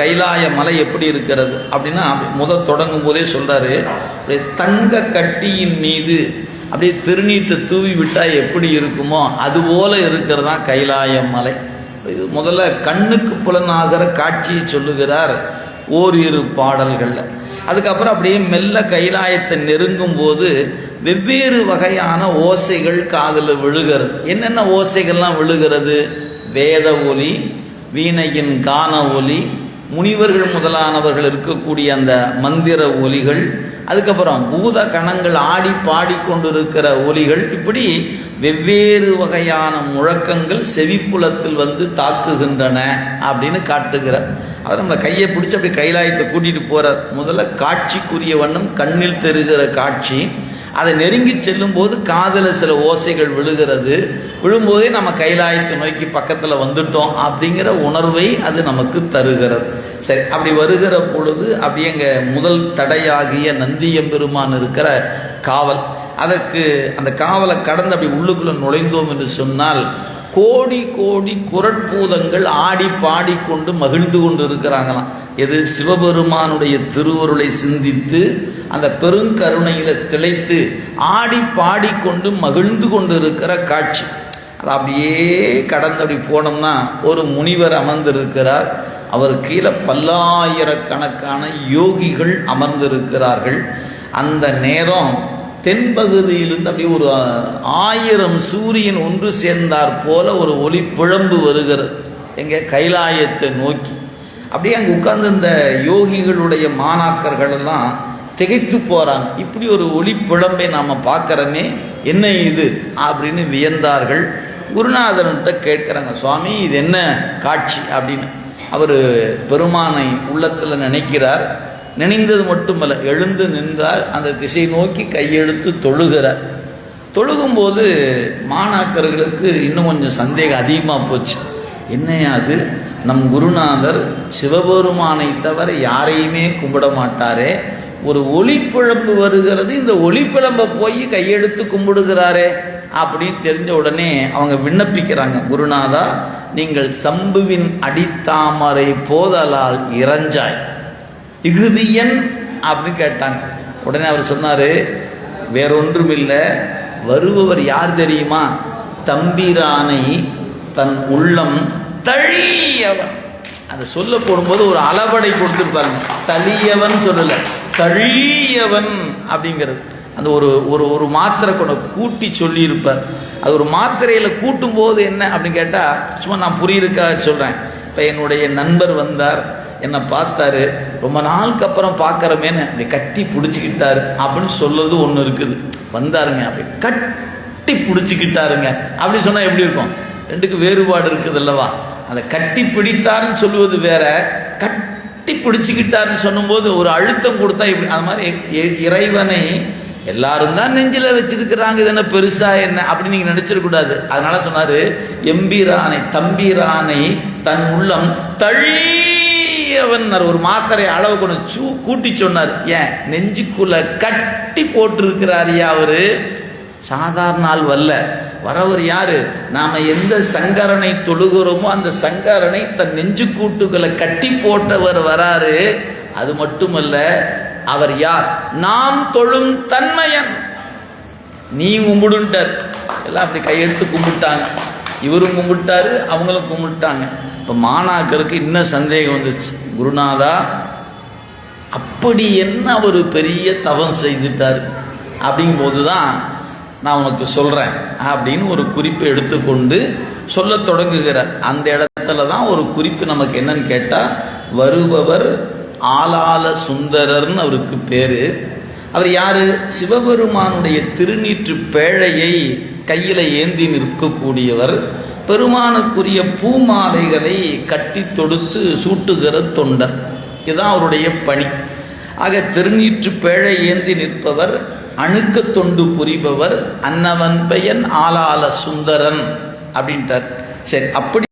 கைலாய மலை எப்படி இருக்கிறது அப்படின்னா முத தொடங்கும் போதே சொல்றாரு அப்படியே தங்க கட்டியின் மீது அப்படியே திருநீட்டை தூவி விட்டால் எப்படி இருக்குமோ அதுபோல இருக்கிறதா கைலாய மலை. இது முதல்ல கண்ணுக்கு புலனாகிற காட்சியை சொல்லுகிறார் ஓரிரு பாடல்களில். அதுக்கப்புறம் அப்படியே மெல்ல கைலாயத்தை நெருங்கும் போது வெவ்வேறு வகையான ஓசைகள் காதில் விழுகிறது. என்னென்ன ஓசைகள்லாம் விழுகிறது? வேத ஒலி வீணையின் கான ஒலி முனிவர்கள் முதலானவர்கள் இருக்கக்கூடிய அந்த மந்திர ஒலிகள் அதுக்கப்புறம் பூத கணங்கள் ஆடி பாடிக்கொண்டிருக்கிற ஒலிகள் இப்படி வெவ்வேறு வகையான முழக்கங்கள் செவிப்புலத்தில் வந்து தாக்குகின்றன அப்படின்னு காட்டுகிறார். அவர் நம்ம கையை பிடிச்சி அப்படி கைலாயத்தை கூட்டிகிட்டு போகிறார் முதல்ல காட்சிக்குரிய வண்ணம் கண்ணில் தெரிகிற காட்சி. அதை நெருங்கி செல்லும்போது காதில் சில ஓசைகள் விழுகிறது. விழும்போதே நம்ம கைலாயத்தை நோக்கி பக்கத்தில் வந்துட்டோம் அப்படிங்கிற உணர்வை அது நமக்கு தருகிறது. சரி அப்படி வருகிற பொழுது அப்படி எங்கள் முதல் தடையாகிய நந்தியம்பெருமான் இருக்கிற காவல். அதற்கு அந்த காவலை கடந்து அப்படி உள்ளுக்குள்ளே நுழைந்தோம் என்று சொன்னால் கோடி கோடி குரட்பூதங்கள் ஆடி பாடிக்கொண்டு மகிழ்ந்து கொண்டு இருக்கிறாங்களாம் எது சிவபெருமானுடைய திருவருளை சிந்தித்து அந்த பெருங்கருணையில் திளைத்து ஆடி பாடிக்கொண்டு மகிழ்ந்து கொண்டு இருக்கிற காட்சி. அது அப்படியே கடந்து அப்படி போனோம்னா ஒரு முனிவர் அமர்ந்திருக்கிறார். அவர் கீழே பல்லாயிரக்கணக்கான யோகிகள் அமர்ந்திருக்கிறார்கள். அந்த நேரம் தென்பகுதியிலிருந்து அப்படியே ஒரு ஆயிரம் சூரியன் ஒன்று சேர்ந்தார் போல ஒரு ஒளி பிழம்பு வருகிறது. எங்கே கைலாயத்தை நோக்கி. அப்படியே அங்கே உட்கார்ந்து இந்த யோகிகளுடைய மாணாக்கர்கள் எல்லாம் திகைத்து போகிறாங்க இப்படி ஒரு ஒளி பிழம்பை நாம் பார்க்குறோமே என்ன இது? அப்படின்னு வியந்தார்கள். குருநாதன்கிட்ட கேட்குறாங்க சுவாமி இது என்ன காட்சி? அப்படின்னு. அவர் பெருமானை உள்ளத்தில் நினைக்கிறார். நினைந்தது மட்டுமல்ல எழுந்து நின்றார். அந்த திசை நோக்கி கையெழுத்து தொழுகிறார். தொழுகும்போது மாணாக்கர்களுக்கு இன்னும் கொஞ்சம் சந்தேகம் அதிகமாக போச்சு. என்னையா அது? நம் குருநாதர் சிவபெருமானை தவிர யாரையுமே கும்பிட மாட்டாரே. ஒரு ஒளிப்பிழம்பு வருகிறது இந்த ஒளிப்பிழம்பை போய் கையெடுத்து கும்பிடுகிறாரே அப்படின்னு தெரிஞ்ச உடனே அவங்க விண்ணப்பிக்கிறாங்க. குருநாதா நீங்கள் சம்புவின் அடித்தாமரை போதலால் இறஞ்சாய். இகுதியன் அப்படின்னு கேட்டாங்க. உடனே அவர் சொன்னார் வேறொன்றும் இல்லை வருபவர் யார் தெரியுமா? தம்பிரானை தன் உள்ளம் தழியவன். அதை சொல்ல போடும்போது ஒரு அளவடை கொடுத்துருப்பாருங்க தளியவன் சொல்லலை. தழியவன் அப்படிங்கிறது. அந்த ஒரு ஒரு ஒரு மாத்திரை கொண்ட கூட்டி சொல்லியிருப்பார். அது ஒரு மாத்திரையில் கூட்டும் போது என்ன அப்படின்னு கேட்டால் சும்மா நான் புரியிருக்கா சொல்கிறேன் இப்போ என்னுடைய நண்பர் வந்தார். என்னை பார்த்தாரு. ரொம்ப நாளுக்கு அப்புறம் பார்க்குறமேன்னு அப்படி கட்டி பிடிச்சிக்கிட்டாரு. அப்படின்னு சொல்றது ஒன்று இருக்குது. வந்தாருங்க. அப்படி கட்டி பிடிச்சிக்கிட்டாருங்க. அப்படின்னு சொன்னால் எப்படி இருக்கும்? ரெண்டுக்கு வேறுபாடு இருக்குது அல்லவா அதை கட்டி பிடித்தார்னு சொல்லுவது வேற. கட்டி பிடிச்சிக்கிட்டாருன்னு சொல்லும்போது ஒரு அழுத்தம் கொடுத்தா இப்படி அது மாதிரி இறைவனை எல்லாரும் தான் நெஞ்சில் வச்சிருக்கிறாங்க இது என்ன பெருசா என்ன அப்படி நீங்க நினைச்சிடக்கூடாது அதனால சொன்னாரு எம்பீரானை தம்பீரானை தன் உள்ளம் தழியவன் ஒரு மாத்திரை அளவு கொண்டு சூ கூட்டி சொன்னார். ஏன்? நெஞ்சுக்குள்ள கட்டி போட்டிருக்கிறாரியா அவரு. சாதாரண ஆள் வல்ல வரவர் யாரு? நாம எந்த சங்கரனை தொழுகிறோமோ அந்த சங்கரனை தன் நெஞ்சு கூட்டுகளை கட்டி போட்டவர் வராரு. அது மட்டுமல்ல அவர் யார்? நாம் தொழும் தன்மையன். நீ கும்பிடுன்ட்டார். எல்லாம் அப்படி கையெடுத்து கும்பிட்டாங்க. இவரும் கும்பிட்டாரு அவங்களும் கும்பிட்டாங்க. இப்போ மாணாக்கருக்கு இன்னும் சந்தேகம் வந்துச்சு. குருநாதா அப்படி என்ன ஒரு பெரிய தவம் செய்துட்டார்? அப்படிங்கும்போது தான் நான் உனக்கு சொல்கிறேன் அப்படின்னு ஒரு குறிப்பு எடுத்துக்கொண்டு சொல்லத் தொடங்குகிறார். அந்த இடத்துல தான் ஒரு குறிப்பு நமக்கு என்னன்னு கேட்டால் வருபவர் ஆலால சுந்தரர்னு அவருக்கு பேர். அவர் யார்? சிவபெருமானுடைய திருநீற்று பேழையை கையில் ஏந்தி நிற்கக்கூடியவர். பெருமானுக்குரிய பூமாலைகளை கட்டி தொடுத்து சூட்டுகிற தொண்டர். இதுதான் அவருடைய பணி. ஆக திருநீற்று பேழை ஏந்தி நிற்பவர் அணுக்க தொண்டு புரிபவர் அன்னவன் பெயன் ஆலால சுந்தரன் அப்படின்ட்டார். சரி அப்படி